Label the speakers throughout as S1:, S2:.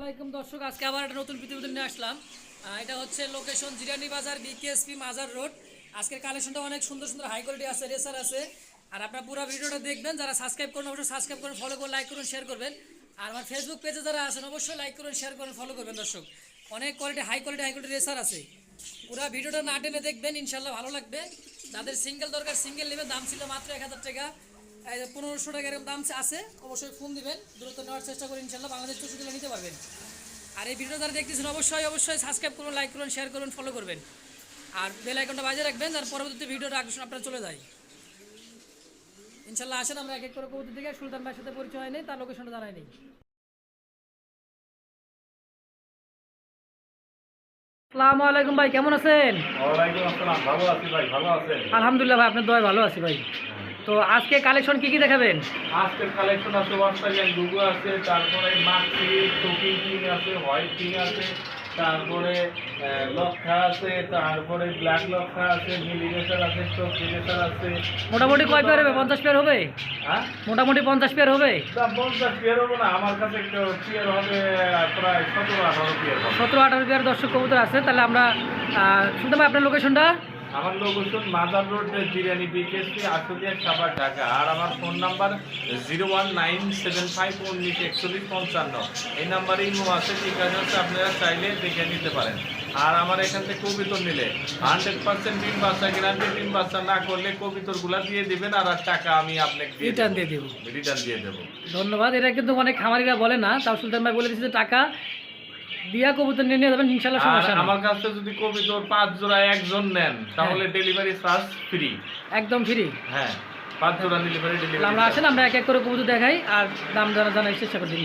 S1: আলাইকুম দর্শক, আজকে আবার একটা নতুন প্রতিবেদন নিয়ে আসলাম। এটা হচ্ছে লোকেশন জিরানি বাজার বিকেএসপি মাজার রোড। আজকের কালেকশনটা অনেক সুন্দর সুন্দর হাই কোয়ালিটি আছে রেসার আছে। আর আপনার পুরো ভিডিওটা দেখবেন, যারা সাবস্ক্রাইব করুন, অবশ্যই সাবস্ক্রাইব করুন ফলো করুন লাইক করুন শেয়ার করবেন। আর আমার ফেসবুক পেজে যারা আছেন, অবশ্যই লাইক করুন শেয়ার করুন ফলো করবেন দর্শক। অনেক quality high quality high quality racer আছে। পুরো ভিডিওটা না টেনে দেখবেন ইনশাল্লাহ ভালো লাগবে। যাদের সিঙ্গেল দরকার সিঙ্গেল নেবে দাম ছিল মাত্র এক হাজার টাকা। পনেরোশো টাকা এরকম দাম আছে অবশ্যই ফোন দিবেন দ্রুত নেওয়ার চেষ্টা করুন ইনশাল্লাহ বাংলাদেশ চৌষট্টি নিতে পারবেন। আর এই ভিডিও যারা দেখতেছেন অবশ্যই অবশ্যই সাবস্ক্রাইব করুন লাইক করুন শেয়ার করুন ফলো করবেন। আর বেল আইকনটা বাজিয়ে রাখবেন আর পরবর্তী ভিডিওটা আকর্ষণ আপনারা চলে যায়। ইনশাল্লাহ আসেন আমরা এক এক করে কবুতর দিকে সুলতান ভাইয়ের সাথে পরিচয় হয়নি নেই তার লোকেশনটা জানাই নেই। আসসালামু আলাইকুম ভাই কেমন আছেন?
S2: ওয়ালাইকুম ভালো আছি ভাই ভালো আছেন?
S1: আলহামদুলিল্লাহ ভাই আপনার দয় ভালো আছি ভাই। তো আজকে কালেকশন কি কি দেখাবেন?
S2: আজকের কালেকশন আছে অস্ট্রেলিয়ান ডুগু আছে তারপরে মাক্সি টুকিং কিং আছে হোয়াইট কিং আছে তারপরে লক্ষা আছে তারপরে ব্ল্যাক লক্ষা আছে মিলিনেশার আছে চোখিনেশার আছে।
S1: মোটামুটি কয় পেয়ার হবে? পঞ্চাশ পেয়ার হবে?
S2: হ্যাঁ?
S1: মোটামুটি পঞ্চাশ পেয়ার হবে?
S2: পঞ্চাশ পিয়ার হবে না আমার কাছে একটা পিয়ার হবে প্রায় সতেরো আঠারো পিয়ার
S1: সতেরো আঠারো পেয়ার দর্শক কবুতর আছে। তাহলে আমরা শুনতে পাই আপনার লোকেশনটা
S2: আমার লোকেশন মাদার রোড বিরিয়ানি বিকেএসপি আশুলিয়া সাবার ঢাকা। আর আমার phone number zero one nine seven five উনিশ একচল্লিশ পঞ্চান্ন। এই নাম্বারে ইমো আছে ঠিক আছে হচ্ছে আপনারা চাইলে দেখে নিতে পারেন। আর আমার এখান থেকে কবিতর নিলে। হান্ড্রেড পার্সেন্ট ডিম বাচ্চা গ্যারান্টি ডিম বাচ্চা না করলে কবিতরগুলা দিয়ে দিবেন আর টাকা আমি আপনাকে
S1: রিটার্ন দিয়ে দিব।
S2: রিটার্ন দিয়ে দেবো।
S1: ধন্যবাদ এটা কিন্তু অনেক খামারিরা বলে না। তাও সুলতান ভাই বলে দিচ্ছে যে টাকা দিয়া কবুতর নিয়ে নিয়ে যাবেন সমস্যা নেই।
S2: আমার কাছ যদি কবিতর পাঁচ জোড়া একজন নেন তাহলে ডেলিভারি চার্জ ফ্রি
S1: একদম ফ্রি
S2: হ্যাঁ পাঁচ জোড়া ডেলিভারি
S1: আমরা আসেন আমরা এক এক করে কবুতর দেখাই আর দাম জানা জানার চেষ্টা করছি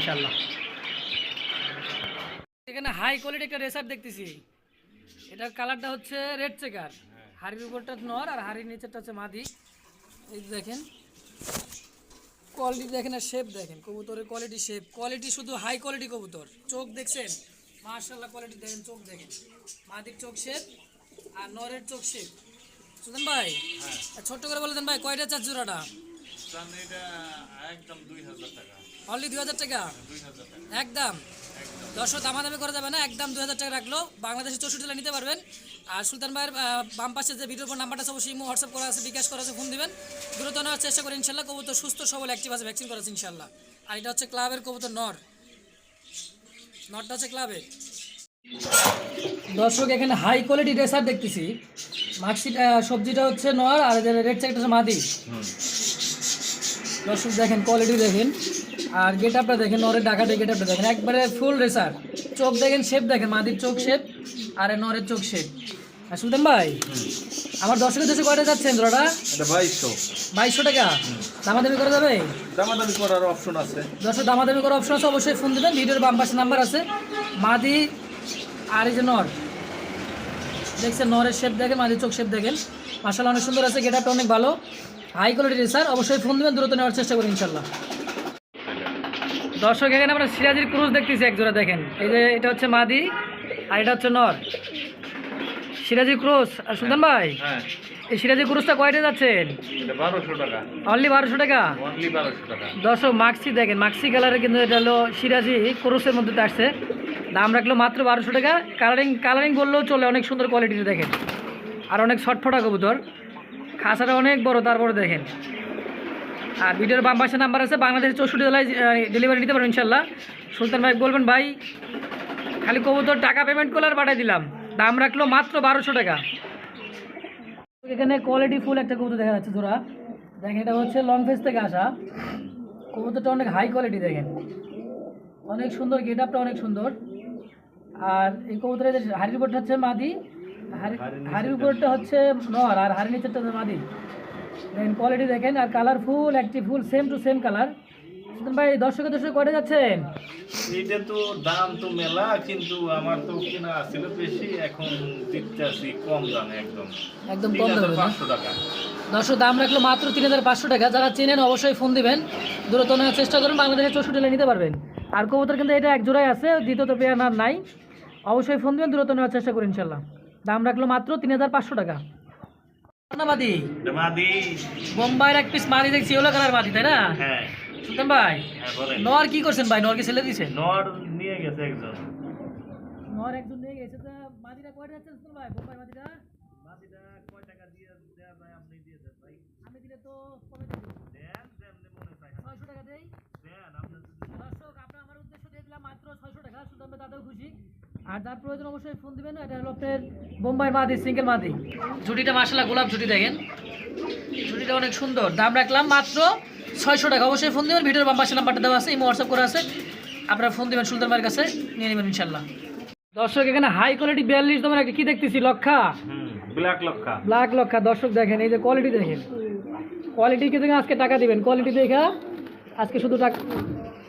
S1: এখানে হাই কোয়ালিটি একটা রেসার দেখতেছি। এটার কালারটা হচ্ছে রেড চেকার হাড়ির উপরটা নর আর হাড়ির নিচেরটা হচ্ছে মাদি। এই দেখেন কোয়ালিটি দেখেন আর শেপ দেখেন। কবুতরের কোয়ালিটি শেপ কোয়ালিটি শুধু হাই কোয়ালিটি কবুতর। চোখ দেখছেন? মার্শাল্লাহ কোয়ালিটি দেখেন চোখ দেখেন। মাদির চোখ শেপ আর নরের চোখ শেপ। সুদেন ভাই আর ছোট্ট করে বলে দেন ভাই কয়টা চার জোড়াটা? অনলি দুই হাজার টাকা।
S2: দুই হাজার টাকা?
S1: একদম। দশশো দামাদামি করা যাবে না একদম দুই হাজার টাকা রাখল। বাংলাদেশে চৌষট্টি নিতে পারবেন। আর সুলতান ভাইয়ের বাম পাশে যে ভিডিওর পর নাম্বারটা আছে অবশ্যই হোয়াটসঅ্যাপ করা আছে বিকাশ করা আছে ফোন দিবেন। দ্রুত নেওয়ার চেষ্টা করেন ইনশাল্লাহ কবুতর সুস্থ সবল অ্যাক্টিভ আছে ভ্যাকসিন করা আছে ইনশাল্লাহ আর এটা হচ্ছে ক্লাবের কবুতর নর। ক্লাবের দর্শক এখানে হাই কোয়ালিটি রেসার দেখতেছি। মাক্সিটা সবজিটা হচ্ছে নর আর এদের রেড চাকটা হচ্ছে মাদি। দর্শক দেখেন কোয়ালিটি দেখেন। আর গেট আপটা দেখেন নরের ডাকাতে গেট আপটা দেখেন। একবারে ফুল রেসার চোখ দেখেন শেপ দেখেন মাদির চোখ শেপ আর নরের চোখ শেপ আর সুলতান ভাই আমার দর্শকের দেশে কয়টা যাচ্ছেন জোড়াটা
S2: এটা বাইশশো।
S1: বাইশশো টাকা? দামাদামি করা যাবে?
S2: দামাদামি করার অপশন আছে।
S1: দর্শক দামাদামি করার অপশন আছে অবশ্যই ফোন দেবেন। ভিডিওর বাম পাশে নাম্বার আছে। মাদি আর এই যে নর। দেখছেন নরের শেপ দেখেন মাদির চোখ শেপ দেখেন। মাসাল অনেক সুন্দর আছে গেট আপটা অনেক ভালো। হাই কোয়ালিটি স্যার অবশ্যই ফোন দেবেন দ্রুত নেওয়ার চেষ্টা করুন ইনশাল্লাহ দর্শক এখানে আমরা সিরাজির ক্রুজ দেখতেছি একজোড়া দেখেন। এই যে এটা হচ্ছে মাদি আর এটা হচ্ছে নর। সিরাজি ক্রোস আর সুলতান ভাই?
S2: হ্যাঁ।
S1: এই সিরাজি ক্রোসটা কয়টা যাচ্ছেন?
S2: বারোশো টাকা।
S1: অনলি বারোশো টাকা?
S2: অনলি বারোশো টাকা।
S1: দর্শক মাক্সি দেখেন মাক্সি কালারে কিন্তু এটা হলো সিরাজি ক্রোসের মধ্যে আসছে। দাম রাখল মাত্র বারোশো টাকা। কালারিং কালারিং বললেও চলে অনেক সুন্দর কোয়ালিটির দেখেন। আর অনেক ছটফটা কবুতর। খাসাটা অনেক বড় তারপরে দেখেন। আর ভিডিওর বাম পাশে নাম্বার আছে বাংলাদেশের চৌষট্টি জেলায় ডেলিভারি নিতে পারবেন ইনশাল্লাহ সুলতান ভাই বলবেন ভাই খালি কবুতর টাকা পেমেন্ট করলে আর পাঠিয়ে দিলাম। দাম রাখল মাত্র বারোশো টাকা। এখানে কোয়ালিটি ফুল একটা কবুতর দেখা যাচ্ছে জোড়া। দেখেন এটা হচ্ছে লং ফেস থেকে আসা। কবুতরটা অনেক হাই কোয়ালিটি দেখেন। অনেক সুন্দর গেট আপটা অনেক সুন্দর। আর এই কবুতরের যে হাড়ির উপরটা হচ্ছে মাদি হাড়ি- হাড়ির উপরটা হচ্ছে নর আর হাড়ির নিচেরটা হচ্ছে মাদি। দেখেন কোয়ালিটি দেখেন আর কালার ফুল একটি ফুল সেম টু সেম কালার ভাই দর্শকে দর্শক কটে যাচ্ছেন?
S2: এটা তো দাম তো মেলা কিন্তু আমার তো কেনা ছিল বেশি এখন দিতে কম দামে একদম।
S1: একদম কম দামে?
S2: পাঁচশো টাকা।
S1: দর্শক দাম রাখল মাত্র তিন হাজার পাঁচশো টাকা। যারা চেনেন অবশ্যই ফোন দিবেন। দ্রুত নেওয়ার চেষ্টা করুন বাংলাদেশের চৌষট্টি নিতে পারবেন। আর কবুতর কিন্তু এটা এক জোড়াই আছে দ্বিতীয়ত পেয়ার আর নাই। অবশ্যই ফোন দিবেন দ্রুত নেওয়ার চেষ্টা করুন ইনশাল্লাহ দাম রাখল মাত্র তিন হাজার পাঁচশো টাকা। মাদি। বোম্বাইয়ের এক পিস মাদি দেখছি ওলা কালার মাদি তাই না?
S2: হ্যাঁ।
S1: সুলতান ভাই
S2: হ্যাঁ বলেন।
S1: নর কি করছেন ভাই? নর কি ছেলে দিছে
S2: নর নিয়ে গেছে একজন।
S1: নর একজন নিয়ে গেছে তা কয়টা যাচ্ছে সুন্দর ভাই? বোম্বাই মাদিটা
S2: মাটিটা কয় টাকা দিয়ে যায় আপনি দিয়ে দেন ভাই।
S1: আমি দিলে তো কমে দেবো
S2: দেন যেমনি মনে চাই।
S1: ছয়শো টাকা দেই?
S2: দেন আপনি
S1: দর্শক আপনার আমার উদ্দেশ্য দিয়ে দিলাম মাত্র ছয়শো টাকা সুতরাং তাতেও খুশি। আর যার প্রয়োজন অবশ্যই ফোন দিবেন এটা হলো আপনার বোম্বাই মাদি সিঙ্গেল মাদি। ঝুটিটা মাসালা গোলাপ ঝুটি দেখেন। ঝুটিটা অনেক সুন্দর। দাম রাখলাম মাত্র ছয়শো টাকা। অবশ্যই ফোন দেবেন ভিডিওর বাম পাশে নাম্বারটা দেওয়া আছে ইমো হোয়াটসঅ্যাপ করা আছে। আপনারা ফোন দেবেন সুলতান কাছে নিয়ে নেবেন ইনশাল্লাহ দর্শক এখানে হাই কোয়ালিটি বিয়াল্লিশ তোমার একটা কি দেখতেছি? লক্ষা।
S2: ব্ল্যাক লক্ষা।
S1: ব্ল্যাক লক্ষা। দর্শক দেখেন এই যে কোয়ালিটি দেখেন। কোয়ালিটি কিন্তু আজকে টাকা দিবেন? কোয়ালিটি দেখা আজকে শুধু টাকা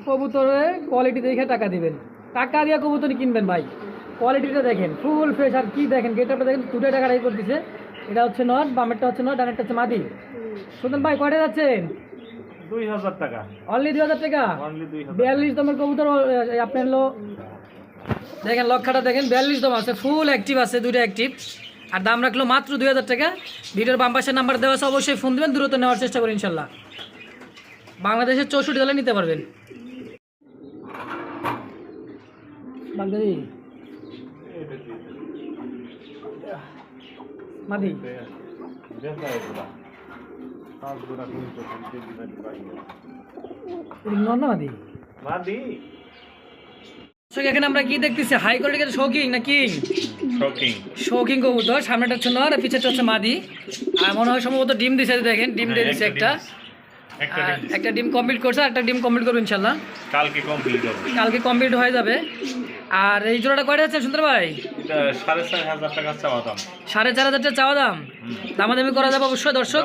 S1: কবুতরে কোয়ালিটি দেখে টাকা দিবেন। টাকা দিয়ে কবুতর কিনবেন ভাই। কোয়ালিটিটা দেখেন ফুল ফ্রেশ আর কি দেখেন? গেটআপটা দেখেন দুটো টাকা রাই করতেছে। এটা হচ্ছে নট বামেরটা হচ্ছে নট ডানেরটা হচ্ছে মাদি। সুন্দর ভাই কয়টা যাচ্ছেন?
S2: দুই হাজার টাকা।
S1: অনলি দুই হাজার টাকা? বিয়াল্লিশ দমের কবুতর আপনার হলো দেখেন লক্ষাটা দেখেন বিয়াল্লিশ দম আছে ফুল অ্যাক্টিভ আছে দুটো অ্যাক্টিভ আর দাম রাখল মাত্র দুই হাজার টাকা। ভিডিওর বাম পাশের নাম্বার দেওয়া আছে অবশ্যই ফোন দেবেন দ্রুত নেওয়ার চেষ্টা করি ইনশাল্লাহ। বাংলাদেশের চৌষট্টি দলে নিতে পারবেন। বাগদাদি মাদি। মাদি। এখানে আমরা কি দেখতেছি? হাই কোয়ালিটির শৌকিং না কিং
S2: শকিং
S1: শৌকিং কবুতর সামনেটা হচ্ছে নর আর পিছেরটা হচ্ছে মাদি। আর মনে হয় সম্ভবত ডিম দিছে দেখেন ডিম দিয়ে দিছে একটা।
S2: একটা
S1: একটা ডিম কমপ্লিট করছে আর একটা ডিম কমপ্লিট করবে ইনশাল্লাহ।
S2: কালকে কমপ্লিট হবে।
S1: কালকে কমপ্লিট হয়ে যাবে। আর এই জোড়াটা কয়টা আছে সুন্দর ভাই?
S2: সাড়ে চার হাজার টাকা চাওয়া দাম
S1: সাড়ে চার হাজার টাকা চাওয়া দাম দামাদামি করা যাবে অবশ্যই দর্শক।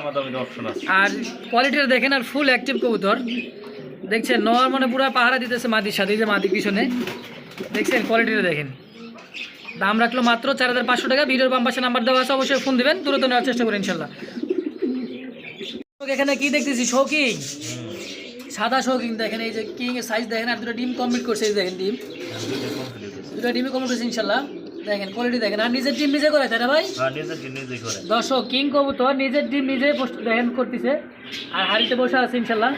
S1: আর কোয়ালিটিটা দেখেন আর ফুল অ্যাক্টিভ কবুতর। দেখছেন নর মানে পুরো পাহারা দিতেছে মাদির সাথে যে মাদি পিছনে। দেখছেন কোয়ালিটিটা দেখেন। দাম রাখল মাত্র চার হাজার পাঁচশো টাকা। ভিডিওর বাম পাশে নাম্বার দেওয়া আছে অবশ্যই ফোন দিবেন। দ্রুত নেওয়ার চেষ্টা করেন ইনশাল্লাহ। এখানে কি দেখতেছি? শৌকিং সাদা শৌকিং দেখেন এই যে কিং এর সাইজ দেখেন আর দুটো ডিম কমপ্লিট করছে এই দেখেন ডিম। দুটো ডিমই কমপ্লিট করছে ইনশাল্লাহ। দেখেন কোয়ালিটি দেখেন। আর নিজের ডিম নিজে করে তাই না ভাই?
S2: হ্যাঁ
S1: দর্শক কিং কবুতর নিজের ডিম নিজে দেখেন করতেছে। আর হাড়িতে বসে আছে ইনশাল্লাহ।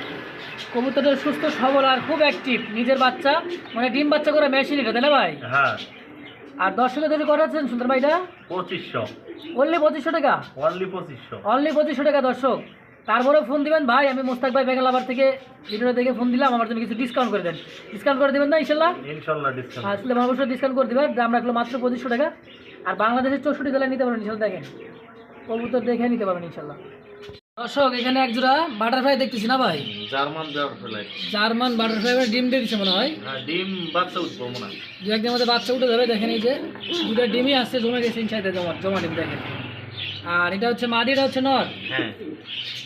S1: কবুতরটা সুস্থ সবল আর খুব অ্যাক্টিভ নিজের বাচ্চা মানে ডিম বাচ্চা করে মেশিন এটা তাই না ভাই?
S2: হ্যাঁ।
S1: আর দর্শকের যদি করাচ্ছেন সুন্দর ভাইটা?
S2: পঁচিশশো।
S1: অনলি পঁচিশশো টাকা?
S2: অনলি পঁচিশশো।
S1: অনলি পঁচিশশো টাকা দর্শক। তারপরে ফোন দিবেন ভাই আমি মোস্তাক ভাই বেঙ্গাল আবার থেকে ভিডিওটা দেখে ফোন দিলাম আমার জন্য কিছু ডিসকাউন্ট করে দেন। ডিসকাউন্ট করে দেবেন না ইনশাল্লাহ?
S2: ইনশাল্লাহ ডিসকাউন্ট
S1: আসলে অবশ্যই ডিসকাউন্ট করে দেবেন। দাম রাখল মাত্র পঁচিশশো টাকা। আর বাংলাদেশের চৌষট্টি জেলায় নিতে পারবেন ইনশাল্লাহ দেখেন। কবুতর দেখে নিতে পারবেন ইনশাল্লাহ। দর্শক এখানে এক জোড়া বাটারফ্লাই দেখতেছি না ভাই?
S2: জার্মান দেওয়ার ফেলাই
S1: জার্মান বাটারফ্লাই ডিম দিয়ে দিচ্ছে মনে হয়।
S2: হ্যাঁ ডিম বাচ্চা উঠবো মনে হয়।
S1: দু একদিনের মধ্যে বাচ্চা উঠে যাবে দেখেন এই যে দুটো ডিমই আসছে জমে গেছে ইনসাইডে জমা জমা ডিম দেখেন। আর এটা হচ্ছে মাদি এটা হচ্ছে নর।
S2: হ্যাঁ।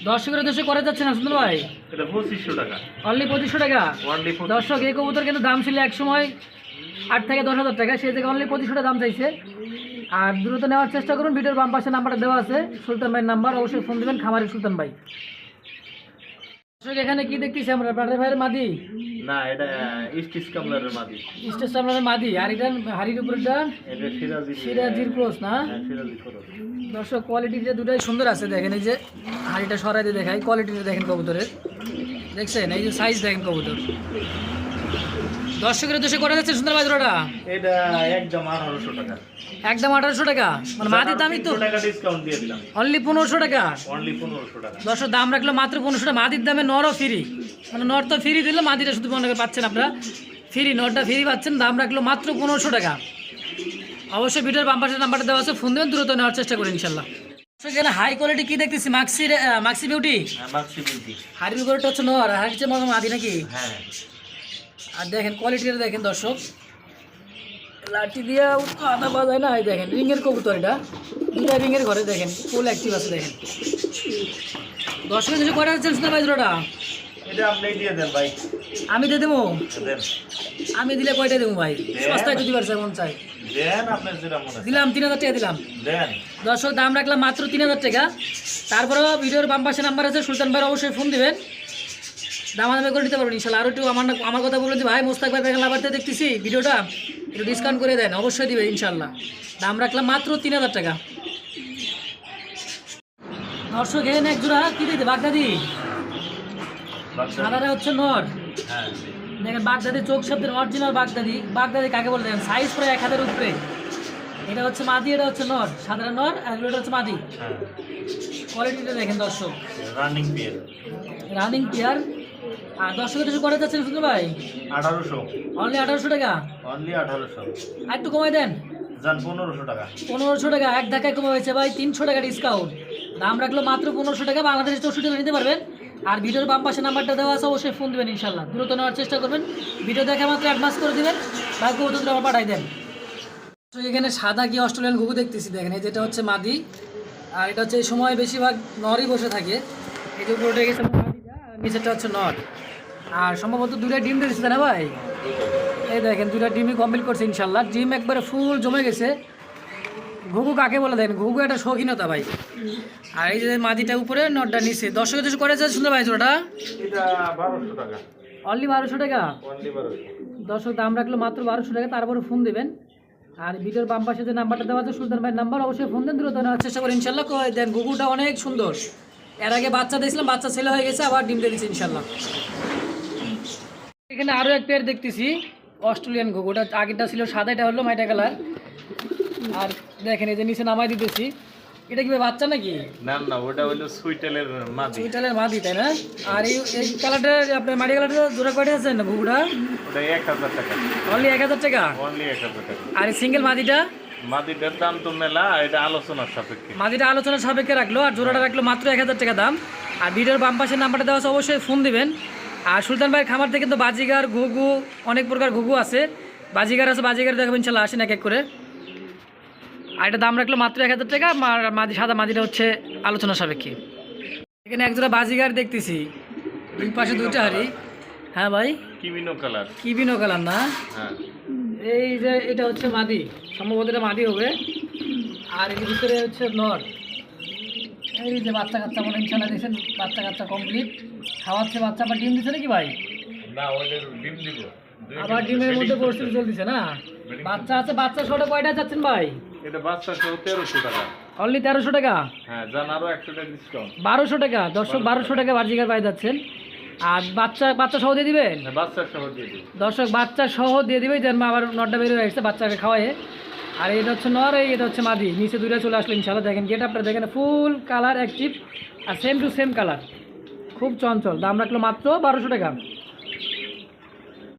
S1: দর্শকের উদ্দেশ্যে করা যাচ্ছে না সুন্দর ভাই।
S2: এটা পঁচিশশো টাকা।
S1: অনলি পঁচিশশো টাকা? দর্শক এই কবুতর কিন্তু দাম ছিল এক সময় আট থেকে দশ হাজার টাকা সেই থেকে অনলি পঁচিশশো টাকা দাম চাইছে। আর দ্রুত নেওয়ার চেষ্টা করুন ভিডিওর বাম পাশে নাম্বারটা দেওয়া আছে সুলতান ভাইয়ের নাম্বার অবশ্যই ফোন দেবেন খামারি সুলতান ভাই। দর্শক এখানে কি দেখতেছি আমরা? ভাইয়ের মাদি?
S2: না এটা স্টিচ কামলারের মাদি।
S1: মাদি। আর এটা হাড়ির উপরে
S2: এটা?
S1: সিরাজির ক্রস না? দর্শক কোয়ালিটি যে দুটাই সুন্দর আছে দেখেন এই যে হাড়িটা সরাই দিয়ে দেখাই কোয়ালিটিটা দেখেন কবুতরের। দেখছেন? এই যে সাইজ দেখেন কবুতর। দর্শকের উদ্দেশ্যে করে যাচ্ছে সুন্দর বাজরাটা
S2: এটা একদম আঠারোশো টাকা।
S1: একদম আঠারোশো টাকা? মানে মাদি দামই তো
S2: টাকা ডিসকাউন্ট দিয়ে দিলাম।
S1: অনলি পনেরোশো টাকা?
S2: অনলি টাকা।
S1: দর্শক দাম রাখল মাত্র পনেরোশো টাকা। মাদির দামে নরও ফ্রি মানে নর তো ফ্রি দিলে মাদিটা শুধু মনে পাচ্ছেন আপনারা। ফ্রি নরটা ফ্রি পাচ্ছেন দাম রাখল মাত্র পনেরোশো টাকা। অবশ্যই ভিডিওর বাম্পাসের নাম্বারটা দেওয়া আছে ফোন দেবেন দ্রুত নেওয়ার চেষ্টা করি ইনশাল্লাহ। এখানে হাই কোয়ালিটি কি দেখতেছি? মাক্সির আহ, মাক্সি বিউটি
S2: মাক্সি বিউটি
S1: হাড়ির উপরেটা হচ্ছে নর হচ্ছে মাদি নাকি?
S2: হ্যাঁ।
S1: আর দেখেন কোয়ালিটিটা দেখেন দর্শক। লাঠি দিয়ে আদা বাজায় না এই দেখেন রিংয়ের কবুতর এটা। দুটা রিংয়ের ঘরে দেখেন ফুল অ্যাক্টিভ আছে দেখেন। দর্শকের কিছু কয়টা যাচ্ছেন সুন্দর ভাই জোড়াটা
S2: এটা আপনি দিয়ে দেন ভাই।
S1: আমি দিয়ে দেবো? আমি দিলে কয়টা দেবো ভাই? সস্তায় যদি পারছে মন চাই।
S2: দেন আপনার যেটা মনে
S1: দিলাম তিন হাজার টাকা দিলাম। দর্শক দাম রাখলাম মাত্র তিন হাজার টাকা। তারপরেও ভিডিওর বাম পাশে নাম্বার আছে সুলতান ভাই অবশ্যই ফোন দিবেন। দাম দামে করে নিতে পারবেন ইনশাল্লাহ। আরও একটু আমার আমার কথা বলবেন যে ভাই মোস্তাক ভাই বেগান লাভারতে দেখতেছি ভিডিওটা একটু ডিসকাউন্ট করে দেন অবশ্যই দিবে ইনশাল্লাহ। দাম রাখলাম মাত্র তিন হাজার টাকা। দর্শক এখানে এক জোড়া কি দিতে বাগদাদি? সাদাটা হচ্ছে নর।
S2: হ্যাঁ।
S1: দেখেন বাগদাদি চোখ শব্দের অরিজিনাল বাগদাদি। বাগদাদি কাকে বলে দেখেন সাইজ প্রায় এক হাতের উপরে। এটা হচ্ছে মাদি এটা হচ্ছে নর। সাধারণ নর আর এটা হচ্ছে মাদি।
S2: হ্যাঁ।
S1: কোয়ালিটিটা দেখেন দর্শক।
S2: রানিং বিয়ের
S1: রানিং পেয়ার আর দর্শকের কিছু করে যাচ্ছেন সুন্দর ভাই?
S2: আঠারোশো।
S1: অনলি আঠারোশো টাকা?
S2: অনলি আঠারোশো।
S1: আর একটু কমাই দেন।
S2: যান পনেরোশো টাকা।
S1: পনেরোশো টাকা এক ধাক্কায় কমে হয়েছে ভাই তিনশো টাকা ডিসকাউন্ট দাম রাখল মাত্র পনেরোশো টাকা চৌষট্টি নিতে পারবেন। আর ভিডিওর বাম পাশে নাম্বারটা দেওয়া আছে অবশ্যই ফোন দেবেন ইনশাল্লাহ। দ্রুত নেওয়ার চেষ্টা করবেন। ভিডিও দেখা মাত্র অ্যাডভান্স করে দেবেন। বাকি ওদের আমার পাঠাই দেন। তো এখানে সাদা কি অস্ট্রেলিয়ান ঘুঘু দেখতেছি দেখেন এই যেটা হচ্ছে মাদি। আর এটা হচ্ছে এই সময় বেশিরভাগ নরই বসে থাকে। এই যে উপরে গেছে মাদিটা আর নিচেরটা হচ্ছে নর। আর সম্ভবত দুটা ডিম দিয়েছে না ভাই? এই দেখেন দুটা ডিমই কমপ্লিট করছে ইনশাল্লাহ ডিম একবারে ফুল জমে গেছে। ঘুঘু কাকে বলে দেন ঘুঘু একটা শৌখিনতা ভাই। আর এই যে মাদিটা উপরে নটটা নিচে। দর্শকের কিছু করে যাচ্ছে সুন্দর ভাই
S2: টাকা।
S1: অনলি বারোশো টাকা? দর্শক দাম রাখল মাত্র বারোশো টাকা তারপরে ফোন দেবেন। আর ভিডিওর বাম পাশে যে নাম্বারটা দেওয়া আছে সুলতান ভাইয়ের নাম্বার অবশ্যই ফোন দেন দ্রুত নেওয়ার চেষ্টা করেন। ইনশাল্লাহ কয় দেন ঘুঘুটা অনেক সুন্দর। এর আগে বাচ্চা দিয়েছিলাম বাচ্চা ছেলে হয়ে গেছে আবার ডিম দিয়ে দিচ্ছে ইনশাল্লাহ এখানে আরও এক পেয়ার দেখতেছি অস্ট্রেলিয়ান ঘুঘু ওটা আগেরটা ছিল সাদা এটা হলো মাইটা কালার আর দেখেন এই যে নিচে নামাই দিতেছি। এটা কি বাচ্চা নাকি?
S2: না না ওটা হলো সুইটেলের মাদি।
S1: সুইটালের মাদি তাই না? আর এই এই কালারটা আপনার মাটি কালারটা জোড়া কয়টা আছে না ঘুঘুটা
S2: ওটা এক হাজার টাকা।
S1: অনলি এক হাজার টাকা?
S2: অনলি এক হাজার টাকা।
S1: আর সিঙ্গেল মাদিটা?
S2: মাদিটার দাম তো মেলা এটা আলোচনার সাপেক্ষে।
S1: মাদিটা আলোচনার সাপেক্ষে রাখল আর জোড়াটা রাখল মাত্র এক হাজার টাকা দাম। আর ভিডিওর বাম পাশের নাম্বারটা দেওয়া আছে অবশ্যই ফোন দিবেন। আর সুলতান ভাইয়ের খামার থেকে তো বাজিগার ঘুঘু অনেক প্রকার ঘুঘু আছে। বাজিগার আছে বাজিগার দেখাবেন ইনশাল্লাহ আসেন এক এক করে। আর এটা দাম রাখল মাত্র এক হাজার টাকা মাদি সাদা মাদিটা হচ্ছে আলোচনা সাপেক্ষে। এখানে এক জোড়া বাজিগার দেখতেছি দুই পাশে দুইটা হাড়ি। হ্যাঁ ভাই?
S2: কিমিনো কালার?
S1: কি বিনো কালার না?
S2: হ্যাঁ।
S1: এই যে এটা হচ্ছে মাদি সম্ভবত এটা মাদি হবে। আর এর ভিতরে হচ্ছে নর। এই যে বাচ্চা কাচ্চা মনে ইনশাল্লাহ দিয়েছেন বাচ্চা কাচ্চা কমপ্লিট খাওয়াচ্ছে বাচ্চা আবার ডিম দিচ্ছে নাকি ভাই?
S2: না ওইটার ডিম দিব।
S1: আবার ডিমের মধ্যে পরিস্থিতি চলতেছে না? বাচ্চা আছে বাচ্চা ছোট কয়টা যাচ্ছেন ভাই?
S2: এটা বাচ্চা সহ তেরোশো টাকা।
S1: অনলি তেরোশো টাকা?
S2: হ্যাঁ জান আরও একশো টাকা ডিসকাউন্ট
S1: বারোশো টাকা দর্শক বারোশো টাকা। বার্জিকার পাই যাচ্ছেন। আর বাচ্চা বাচ্চা সহ দিয়ে দিবেন?
S2: বাচ্চা সহ দিয়ে দিই
S1: দর্শক বাচ্চা সহ দিয়ে দিবে যেন আবার নটটা বেরিয়ে আসছে বাচ্চাকে খাওয়ায় আর এটা হচ্ছে নর এই এটা হচ্ছে মাদি। নিচে দুইটা চলে আসলো ইনশাল্লাহ দেখেন গেট আপনারা দেখেন ফুল কালার অ্যাক্টিভ আর সেম টু সেম কালার খুব চঞ্চল। দাম রাখল মাত্র বারোশো টাকা।